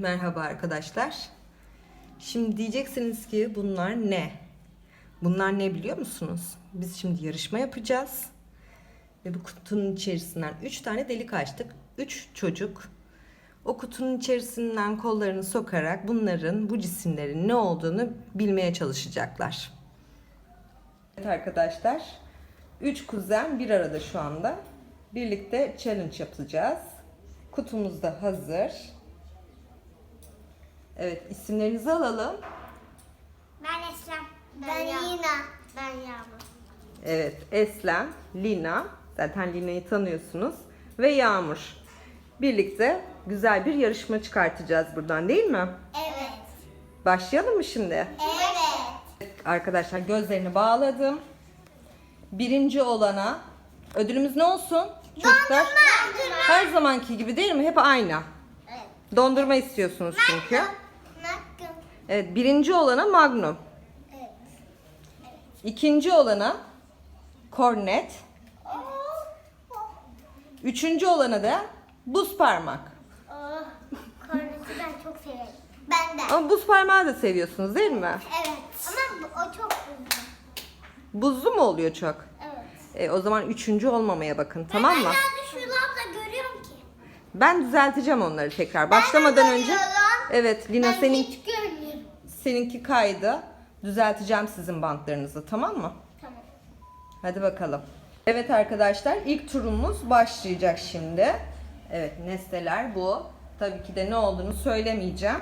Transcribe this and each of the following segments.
Merhaba arkadaşlar. Şimdi diyeceksiniz ki bunlar ne? Bunlar ne biliyor musunuz? Biz şimdi yarışma yapacağız. Ve bu kutunun içerisinden 3 tane delik açtık. 3 çocuk o kutunun içerisinden kollarını sokarak bunların bu cisimlerin ne olduğunu bilmeye çalışacaklar. Evet arkadaşlar. 3 kuzen bir arada şu anda. Birlikte challenge yapacağız. Kutumuz da hazır. Evet isimlerinizi alalım. Ben Eslem. Ben, Lina. Ben Yağmur. Evet Eslem, Lina. Zaten Lina'yı tanıyorsunuz. Ve Yağmur. Birlikte güzel bir yarışma çıkartacağız buradan değil mi? Evet. Başlayalım mı şimdi? Evet. Arkadaşlar gözlerini bağladım. Birinci olana ödülümüz ne olsun? Çocuklar her zamanki gibi değil mi? Hep aynı. Evet. Dondurma istiyorsunuz çünkü. Nakım. Evet, birinci olana Magnum. Evet. İkinci olana Cornet. Üçüncü olana da buz parmak. Oh, korneti ben çok severim. Ben de. Ama buz parmağı da seviyorsunuz değil mi? Evet. Ama o çok uzun. Buzlu mu oluyor çok? Evet. E, o zaman üçüncü olmamaya bakın tamam mı? Ben görüyorum ki. Ben düzelteceğim onları tekrar. Başlamadan önce. Evet Lina ben senin hiç. Seninki kaydı. Düzelteceğim sizin bantlarınızı tamam mı? Tamam. Hadi bakalım. Evet arkadaşlar ilk turumuz başlayacak şimdi. Evet nesneler bu. Tabii ki de ne olduğunu söylemeyeceğim.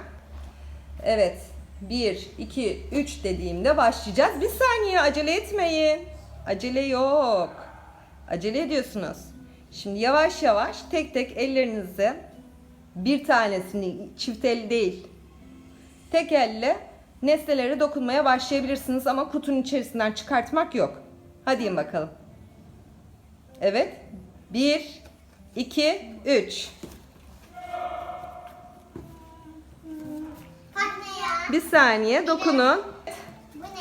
Evet 1, 2, 3 dediğimde başlayacağız. Bir saniye acele etmeyin. Acele yok. Acele ediyorsunuz. Şimdi yavaş yavaş tek tek ellerinizi bir tanesini çift el değil tek elle nesnelere dokunmaya başlayabilirsiniz ama kutunun içerisinden çıkartmak yok. Hadi yiyin bakalım. Evet. 1, 2, 3. Fatma ya. Bir saniye dokunun.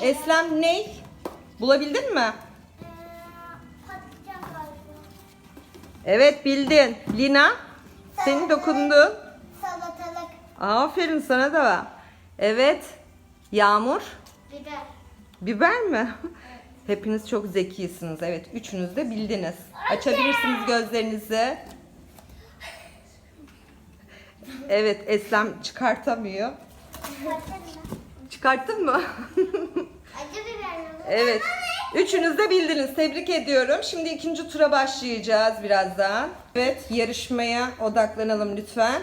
Eslem ney? Bulabildin mi? Evet bildin. Lina senin dokundun. Salatalık. Aferin sana da. Evet. Yağmur. Biber. Biber mi? Hepiniz çok zekisiniz. Evet, üçünüz de bildiniz. Açabilirsiniz gözlerinizi. Evet, Eslem çıkartamıyor. Çıkarttın mı? Acı biber mi? evet. Üçünüz de bildiniz. Tebrik ediyorum. Şimdi ikinci tura başlayacağız birazdan. Evet, yarışmaya odaklanalım lütfen.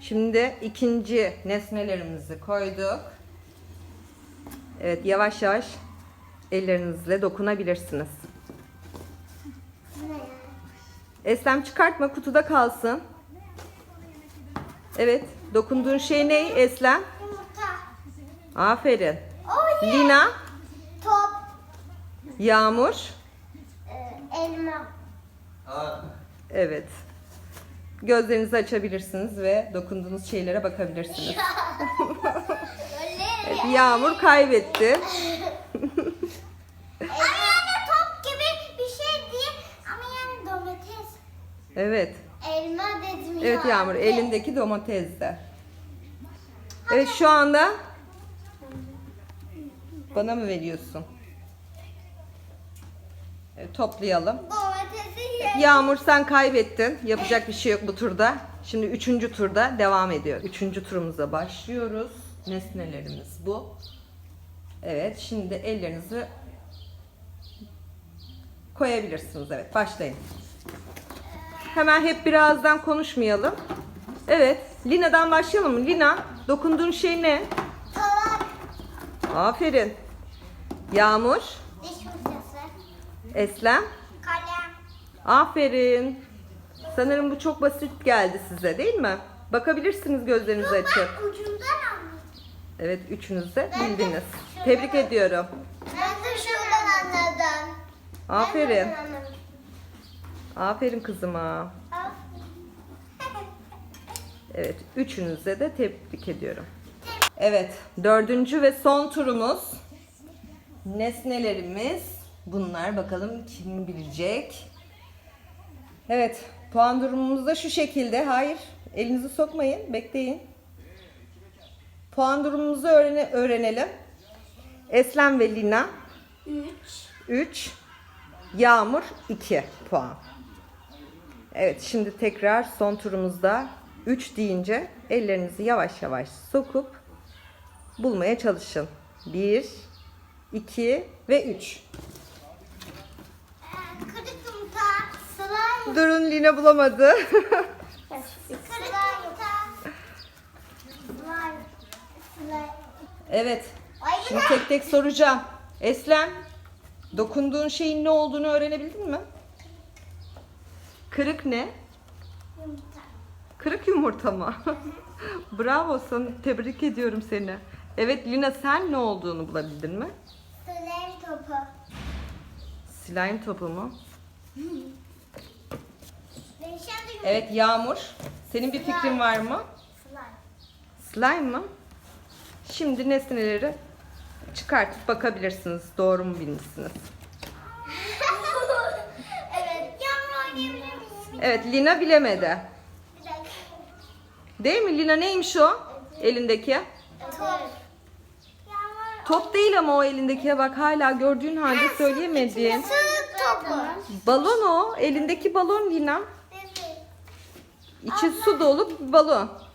Şimdi ikinci nesnelerimizi koyduk. Evet, yavaş yavaş ellerinizle dokunabilirsiniz. Eslem çıkartma kutuda kalsın. Evet, dokunduğun şey ne Eslem? Yumurta. Aferin. Oh yeah. Lina, Top. Yağmur. Ee, elma. Evet. Gözlerinizi açabilirsiniz ve dokunduğunuz şeylere bakabilirsiniz. Yağmur kaybetti. Ama yani top gibi bir şey değil. Ama yani domates. Evet. Elma dedim ya. Evet Yağmur, elindeki domates de. Evet şu anda bana mı veriyorsun? Evet, toplayalım. Domatesi. Yağmur sen kaybettin. Yapacak bir şey yok bu turda. Şimdi üçüncü turda devam ediyor. Üçüncü turumuza başlıyoruz. Nesnelerimiz bu. Evet şimdi ellerinizi koyabilirsiniz. Evet başlayın. Hemen hep birazdan konuşmayalım. Evet Lina'dan başlayalım mı? Lina dokunduğun şey ne? Tabak. Aferin. Yağmur, Diş fırçası. Eslem. Kalem. Aferin. Sanırım bu çok basit geldi size değil mi? Bakabilirsiniz gözlerinizi açıp. Ucundan. Evet üçünüz de Ben de bildiniz. şuradan- Tebrik ediyorum. Ben de şuradan anladım. Aferin. Ben de şuradan anladım. Aferin kızıma. Evet üçünüze de tebrik ediyorum. Evet dördüncü ve son turumuz. Nesnelerimiz bunlar. Bakalım kim bilecek. Evet puan durumumuz da şu şekilde. Hayır Elinizi sokmayın. Bekleyin. Puan durumumuzu öğrene- öğrenelim. Eslem ve Lina 3. 3, Yağmur 2 puan. Evet şimdi tekrar son turumuzda 3 deyince ellerinizi yavaş yavaş sokup bulmaya çalışın. 1, 2 ve 3. Kırık yumurta. Slime. Durun Lina bulamadı. Kırık yumurta. Slime. Slime. Evet şimdi tek tek soracağım. Eslem dokunduğun şeyin ne olduğunu öğrenebildin mi? Kırık ne? Yumurta. Kırık yumurta mı? Bravo sana. Tebrik ediyorum seni. Evet Lina sen ne olduğunu bulabildin mi? Slime topu. Slime topu mu? Evet Yağmur. Senin bir fikrin var mı? Slime. Slime mı? Şimdi nesneleri çıkartıp bakabilirsiniz. Doğru mu bilmişsiniz? evet. Yağmur oynayabilir miyim? Evet Lina bilemedi. Değil mi? Lina neymiş o? Elindeki. Top. Top değil ama o elindeki. Bak hala gördüğün halde söyleyemedin. Su topu. Balon o. Elindeki balon Lina. Evet. İçi su dolu bir balon.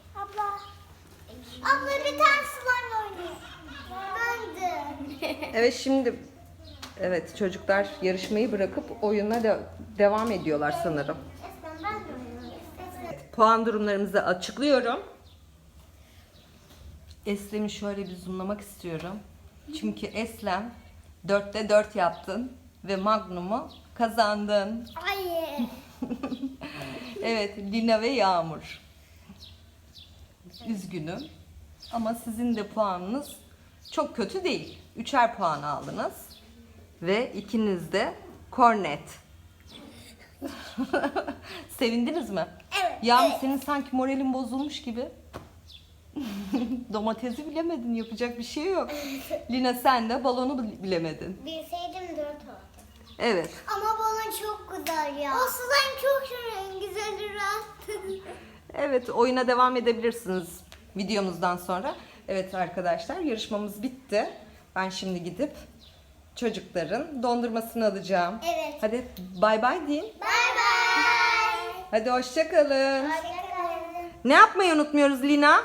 Abla. Bir tane slime oynayayım. De. Evet şimdi evet çocuklar yarışmayı bırakıp oyuna da devam ediyorlar sanırım. Esmen ben de. Evet, puan durumlarımızı açıklıyorum. Eslem'i şöyle bir zoomlamak istiyorum. Çünkü Eslem 4'te 4 yaptın ve Magnum'u kazandın. Ay. Evet, Lina ve Yağmur. Üzgünüm. Ama sizin de puanınız çok kötü değil. Üçer puan aldınız. Ve ikiniz de kornet. Sevindiniz mi? Evet, Yağmur evet. senin sanki moralin bozulmuş gibi. Domatesi bilemedin, yapacak bir şey yok. Lina sen de balonu bil- bilemedin. Bilseydim dört oldu. Evet. Ama balon çok güzel ya. O slime çok güzel rahat. Evet, oyuna devam edebilirsiniz videomuzdan sonra. Evet arkadaşlar, yarışmamız bitti. Ben şimdi gidip çocukların dondurmasını alacağım. Evet. Hadi bay bay deyin. Bye bye. Hadi hoşça kalın. Hoşçakalın. Ne yapmayı unutmuyoruz Lina?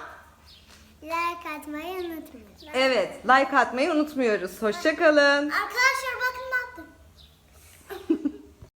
Like atmayı unutmayın. Evet, like atmayı unutmuyoruz. Hoşça kalın. Arkadaşlar bakın